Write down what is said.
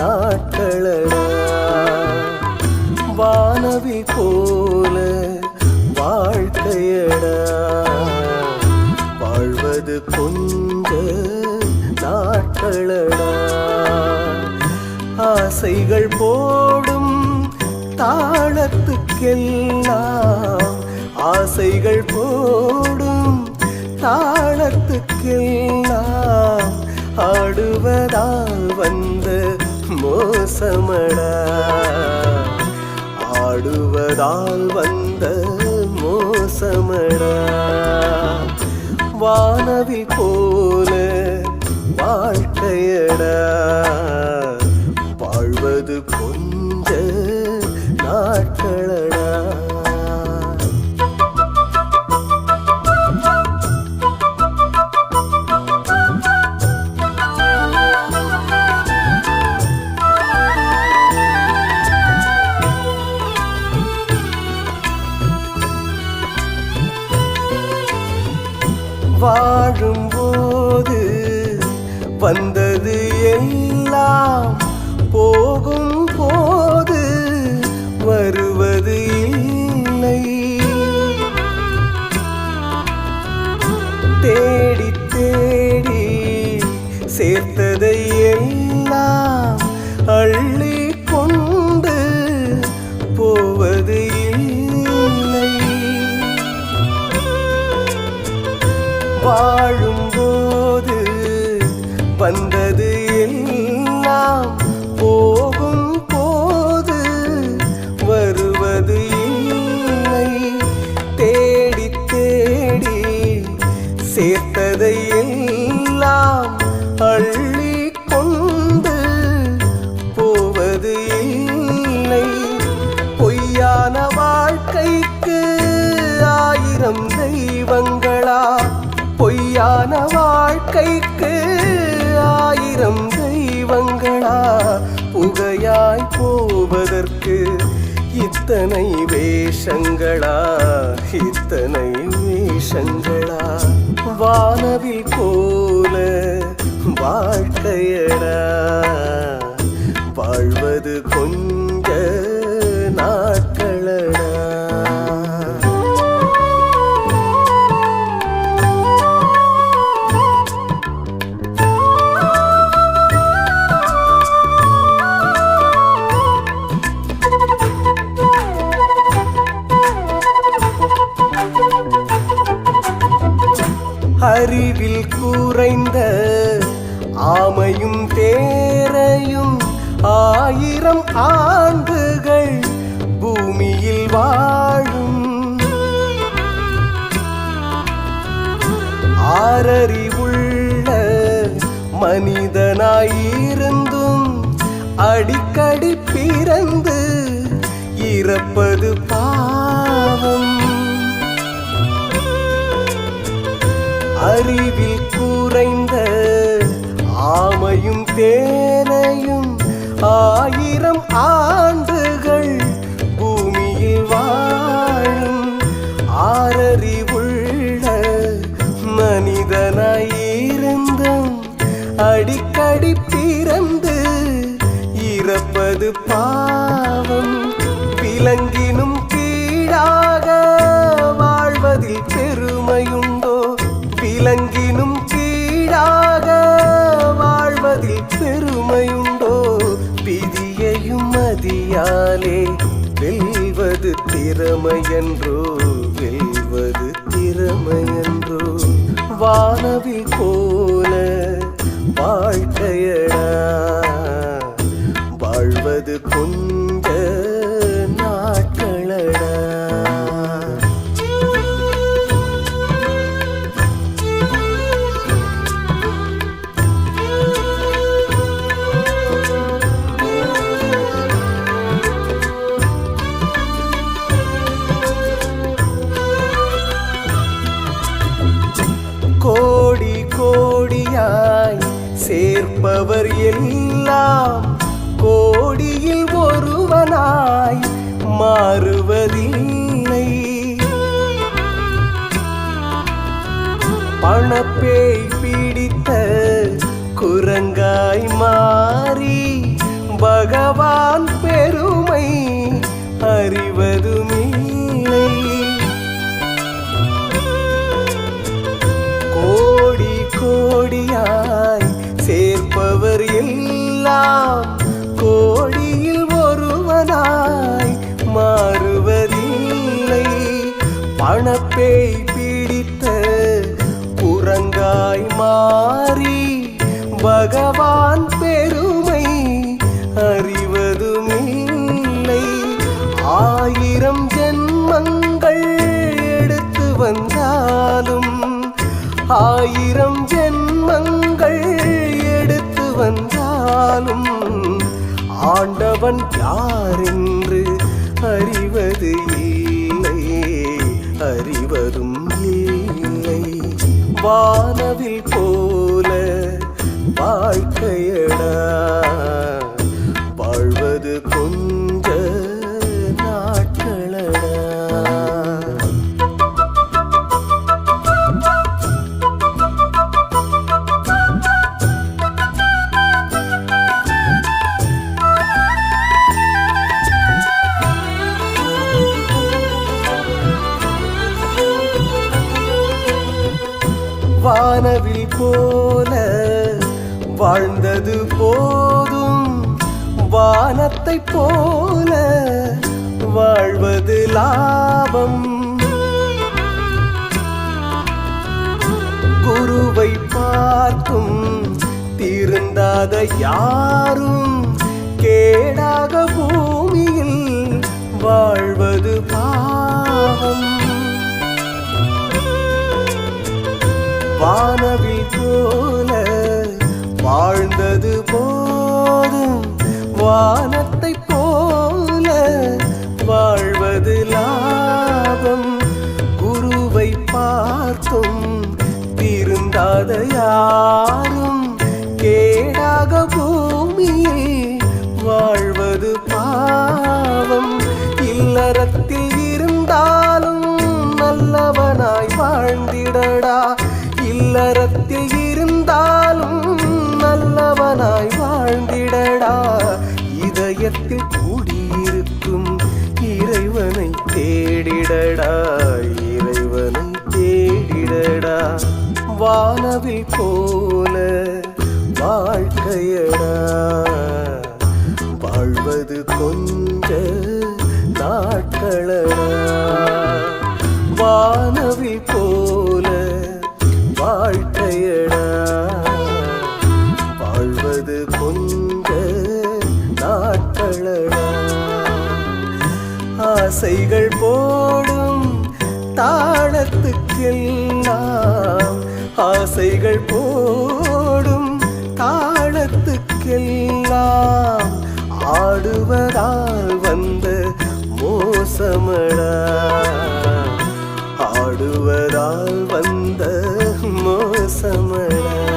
நாட்களடா. வானவி போல வாழ்க்கையடா. வாழ்வது கொஞ்ச நாட்களடா. ஆசைகள் போடும் தாளத்துக்கெல்லாம் ஆசைகள் போடும் தாளத்துக்கெல்லாம் ஆடுவதால் வந்த மோசமடா. ஆடுவதால் வந்த மோசமடா. வானவில் போல வாழ்க்கையடா. வாழ்வது பொன் வாழும்போது வந்தது எல்லாம் போகும் போது வருவது இல்லை. தேடித்தே வந்தது புகையாய் போவதற்கு இத்தனை வேஷங்களா? இத்தனை வேஷங்களா? வானவில் போல வாழ்க்கையடா. வாழ்வது கொஞ்சம் அறிவில் குறைந்த ஆமையும் தேரையும் ஆயிரம் ஆண்டுகள் பூமியில் வாழும். ஆறறிவுள்ள மனிதனாயிருந்தும் அடிக்கடி பிறந்து இறப்பது அறிவில் குறைந்த ஆமையும் தேனையும் ஆயிரம் ஆண்டுகள் பூமியில் வாழும் ஆரறிவுள்ள மனிதனாயிருந்தும் அடிக்கடி பிறந்து இறப்பது பா திறமையன்றோ வெல்வது திறமையன்றோ வானவில் போல வாழ்க்கையடா. பணப்பேய் பீடித்த குரங்காய் மாறி பகவான் பெருமை அறிவதுமில்லை. ஆயிரம் ஜென்மங்கள் எடுத்து வந்தாலும் ஆயிரம் ஜென்மங்கள் எடுத்து வந்தாலும் ஆண்டவன் யார் என்று அறிவது வானவில் போல வாழ்க்கையடா. வானத்தை போல வாழ்வது லாபம். குருவை பார்க்கும் திருந்தாத யாரும் நல்லவனாய் வாழ்ந்திடடா. இல்லறத்தில் இருந்தாலும் நல்லவனாய் வாழ்ந்திடடா. இதயத்தில் கூடியிருக்கும் இறைவனை தேடிடடா. இறைவனை தேடிடடா. வானவில் போ திங்கள் போடும் காலத்துக்கெல்லாம் ஆடுவரால் வந்த மோசமடா. ஆடுவரால் வந்த மோசமடா.